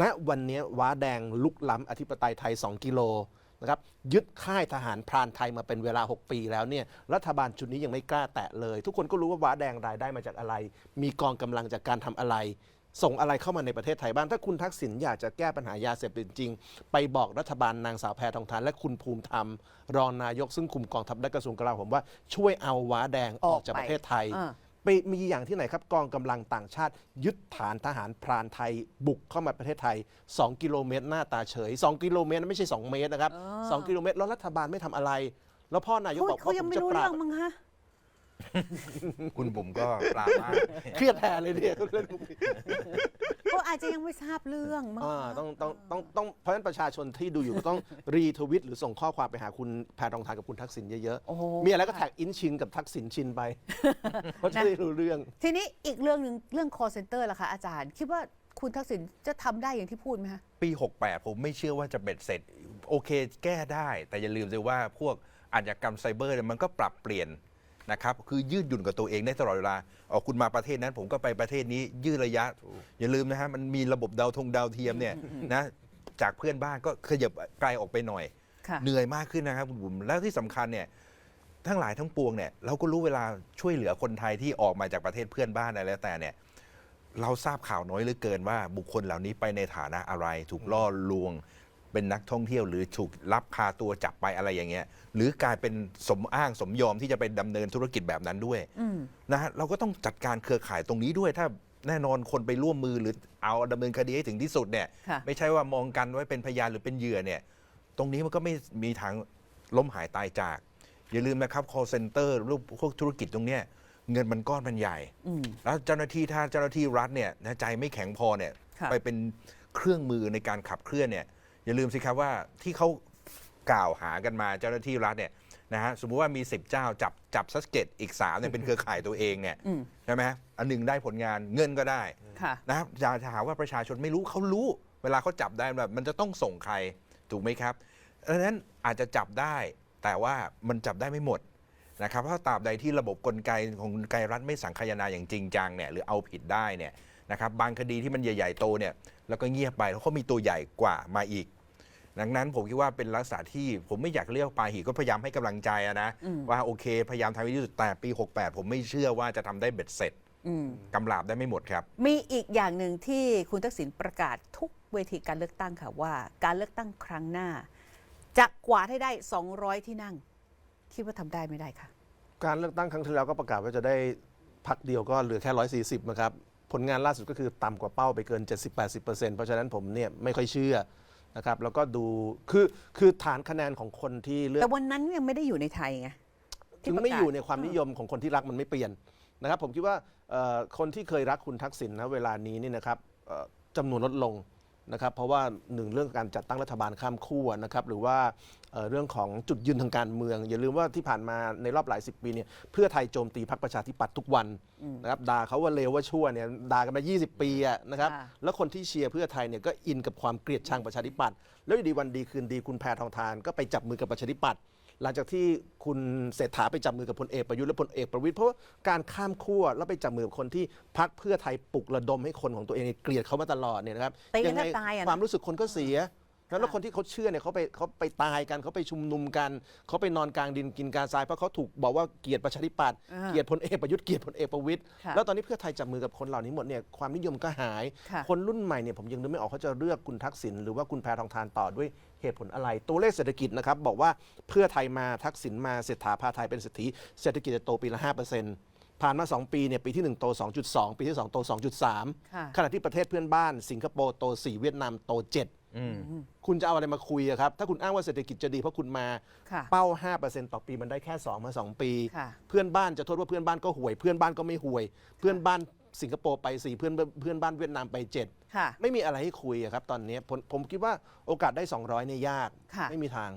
ณวันนี้ว้าแดงลุกล้ำอธิปไตยไทย 2 กิโลนะครับยึดค่ายทหารพรานไทยมาเป็นเวลา 6 ปีแล้วเนี่ยรัฐบาลชุดนี้ยังไม่กล้าแตะเลย ทุกคนก็รู้ว่าว้าแดงรายได้มาจากอะไร มีกองกำลังจากการทำอะไร ส่งอะไรเข้ามาในประเทศไทยบ้าง ถ้าคุณทักษิณอยากจะแก้ปัญหายาเสพติดจริง ไปบอกรัฐบาลนางสาวแพทองทานและคุณภูมิธรรม รองนายกซึ่งคุมกองทัพและกระทรวงกลาโหมว่าช่วยเอาว้าแดงออกจากประเทศไทย ไปมีอย่างที่ไหนครับกองกำลังต่างชาติ ยึดฐานทหารพรานไทยบุกเข้ามาประเทศไทย 2 กิโลเมตรหน้าตาเฉย 2 กิโลเมตรนะไม่ใช่ 2 เมตรนะครับ 2 กิโลเมตรแล้วรัฐบาลไม่ทำอะไร แล้วพ่อนายกเขาบอกเขาว่ายัผงมไม่จะรู้ปราเรื่บองมั้งฮะคุณบุ๋มก็ปราบมากเครียดแทนเลยเนี่ยเล่นมุกนี้เขา อาจจะยังไม่ทราบเรื่องมั้งอ่าต้องต้องต้องต้องเพราะฉะนั้นประชาชนที่ดูอยู่ก็ต้อง รีทวิตหรือส่งข้อความไปหาคุณแพทองทานกับคุณทักษิณเยอะโอ้โห ๆ มีอะไรก็แท็กอินชินกับทักษิณชินไปเขาจะได้รู้เรื่อง ทีนี้อีกเรื่องหนึ่งเรื่อง call center ล่ะคะอาจารย์ คิดว่าคุณทักษิณจะทำได้อย่างที่พูดไหมคะ ปี 68 ผมไม่เชื่อว่าจะเบ็ดเสร็จ โอเคแก้ได้ แต่อย่าลืมสิว่าพวกอาชญากรรมไซเบอร์เนี่ยมันก็ปรับเปลี่ยน นะครับคือยืดหยุ่นกับตัวเองได้ตลอดเวลาเอาคุณมาประเทศนั้น ผมก็ไปประเทศนี้ยืดระยะ อย่าลืมนะฮะมันมีระบบดาวทงดาวเทียมเนี่ยนะจากเพื่อนบ้านก็ขยับไกลออกไปหน่อยค่ะเหนื่อยมากขึ้นนะครับคุณบุ๋มแล้วที่สำคัญเนี่ยทั้งหลายทั้งปวงเนี่ยเราก็รู้เวลาช่วยเหลือคนไทยที่ออกมาจากประเทศเพื่อนบ้านอะไรแล้วแต่เนี่ยเราทราบข่าวน้อยเหลือเกินว่าบุคคลเหล่านี้ไปในฐานะอะไร ถูกล่อลวง เป็นนักท่องเที่ยวหรือถูกลับพาตัวจับไปอะไรอย่างเงี้ย หรือกลายเป็นสมอ้างสมยอมที่จะไปดำเนินธุรกิจแบบนั้นด้วยอืม นะฮะเราก็ต้องจัดการเครือข่ายตรงนี้ด้วย ถ้าแน่นอนคนไปร่วมมือหรือเอาดำเนินคดีให้ถึงที่สุดเนี่ย ค่ะ ไม่ใช่ว่ามองกันไว้เป็นพยานหรือเป็นเหยื่อเนี่ย ตรงนี้มันก็ไม่มีทางล้มหายตายจาก อย่าลืมนะครับ call center รูปพวกธุรกิจตรงเนี้ยเงินมันก้อนมันใหญ่ อืม แล้วเจ้าหน้าที่ถ้าเจ้าหน้าที่รัฐเนี่ยนะใจไม่แข็งพอเนี่ยค่ะ ไปเป็นเครื่องมือในการขับเคลื่อนเนี่ย อย่าลืมสิครับว่าที่เขากล่าวหากันมาเจ้าหน้าที่รัฐเนี่ยนะฮะสมมุติว่ามี 10 เจ้าจับจับซัสเกตอีก3เนี่ยเป็นเครือข่ายตัวเองเนี่ยอืม ใช่ไหมอันหนึ่งได้ผลงานเงินก็ได้ ค่ะ นะครับอย่าจะหาว่าประชาชนไม่รู้เขารู้ เวลาเขาจับได้แบบมันจะต้องส่งใครถูกไหมครับดังนั้นอาจจะจับได้ แต่ว่ามันจับได้ไม่หมดนะครับเพราะตราบใดที่ระบบกลไกของกลไกรัฐไม่สังคายนาอย่างจริงจังเนี่ยหรือเอาผิดได้เนี่ยนะครับบางคดีที่มันใหญ่ ๆ โตเนี่ยแล้วก็เงียบไปแล้วเขามีตัวใหญ่กว่ามาอีก ดังนั้นผมคิดว่าเป็นลักษณะที่ผมไม่อยากเรียกว่าปาหีก็พยายามให้กำลังใจอะนะอืม ว่าโอเค พยายามทำให้ดีที่สุดแต่ปี 68 ผมไม่เชื่อว่าจะทำได้เบ็ดเสร็จอืม กำราบได้ไม่หมดครับ มีอีกอย่างหนึ่งที่คุณทักษิณประกาศทุกเวทีการเลือกตั้งค่ะว่า การเลือกตั้งครั้งหน้า จะกวาดให้ได้ 200 ที่นั่ง คิดว่าทำได้ไม่ได้ค่ะ การเลือกตั้งครั้งที่แล้วก็ประกาศว่าจะได้พักเดียวก็เหลือแค่ 140นะครับ ผลงานล่าสุดก็คือต่ำกว่าเป้าไปเกิน 70-80%เพราะฉะนั้นผมเนี่ยไม่ค่อยเชื่อ นะครับแล้วก็ดูคือคือฐานคะแนนของคนที่เลือก แต่วันนั้นยังไม่ได้อยู่ในไทยไงที่ถึงประกาศไม่อยู่ในความนิยมของคนที่รักมันไม่เปลี่ยนนะครับ ผมคิดว่าเอ่อคนที่เคยรักคุณทักษิณนะเวลานี้นี่นะครับเอ่อจำนวนลดลง นะครับเพราะว่าหนึ่งเรื่องการจัดตั้งรัฐบาลข้ามขั้วนะครับหรือว่าเอ่อเรื่องของจุดยืนทางการเมือง อย่าลืมว่าที่ผ่านมาในรอบหลายสิบปีเนี่ยเพื่อไทยโจมตีพรรคประชาธิปัตย์ทุกวันนะครับด่าเขาว่าเลวว่าชั่วเนี่ยด่ากันมา 20 ปีอะนะครับค่ะแล้วคนที่เชียร์เพื่อไทยเนี่ยก็อินกับความเกลียดชังประชาธิปัตย์แล้วอยู่ดีวันดีคืนดีคุณแพทองทานก็ไปจับมือกับประชาธิปัตย์ หลังจากที่คุณเศรษฐาไปจับมือกับพลเอกประยุทธ์และพลเอกประวิตยเพราะว่าการข้ามขั้วแล้วไปจับมือกับคนที่พักเพื่อไทยปลุกระดมให้คนของตัวเองเนี่ยเกลียดเขามาตลอดเนี่ยนะครับตีกันยังไงแทบตายอะนะ ความรู้สึกคนก็เสีย แล้วแล้วคนที่เขาเชื่อเนี่ยเขาไปเขาไปตายกันเขาไปชุมนุมกันเขาไปนอนกลางดินกินกาทรายเพราะเขาถูกบอกว่าเกลียดประชาธิปัตย์อ่าเกลียดพลเอกประยุทธ์เกลียดพลเอกประวิตยค่ะแล้วตอนนี้เพื่อไทยจับมือกับคนเหล่านี้หมดเนี่ยความนิยมก็หาย ค่ะ คนรุ่นใหม่เนี่ยผมยังนึกไม่ออกเขาจะเลือกคุณทักษิณหรือว่าคุณแพทองทานต่อด้วยเหตุผลอะไร ตัวเลขเศรษฐกิจนะครับบอกว่าเพื่อไทยมาทักษิณมาเศรษฐาพาไทยเป็นเศรษฐีเศรษฐกิจจะโตปีละ5%ผ่านมา 2 ปีเนี่ยปีที่ 1 โต 2.2 ปีที่ 2 โตค่ะ2.3ขณะที่ประเทศเพื่อนบ้านสิงคโปร์โต 4 เวียดนามโต 7 อืม คุณจะเอาอะไรมาคุยอะครับ ถ้าคุณอ้างว่าเศรษฐกิจจะดีเพราะคุณมา ค่ะ เป้า 5%ต่อปีมันได้แค่ 2 มา 2 ปี ค่ะ เพื่อนบ้านจะโทษว่าเพื่อนบ้านก็ห่วย เพื่อนบ้านก็ไม่ห่วย เพื่อนบ้านสิงคโปร์ไปสี่เพื่อนเพื่อนบ้านเวียดนามไปเจ็ดค่ะ ไม่มีอะไรให้คุยอะครับตอนนี้ผมผมคิดว่าโอกาสได้ 200เนี่ยยาก ค่ะ ไม่มีทาง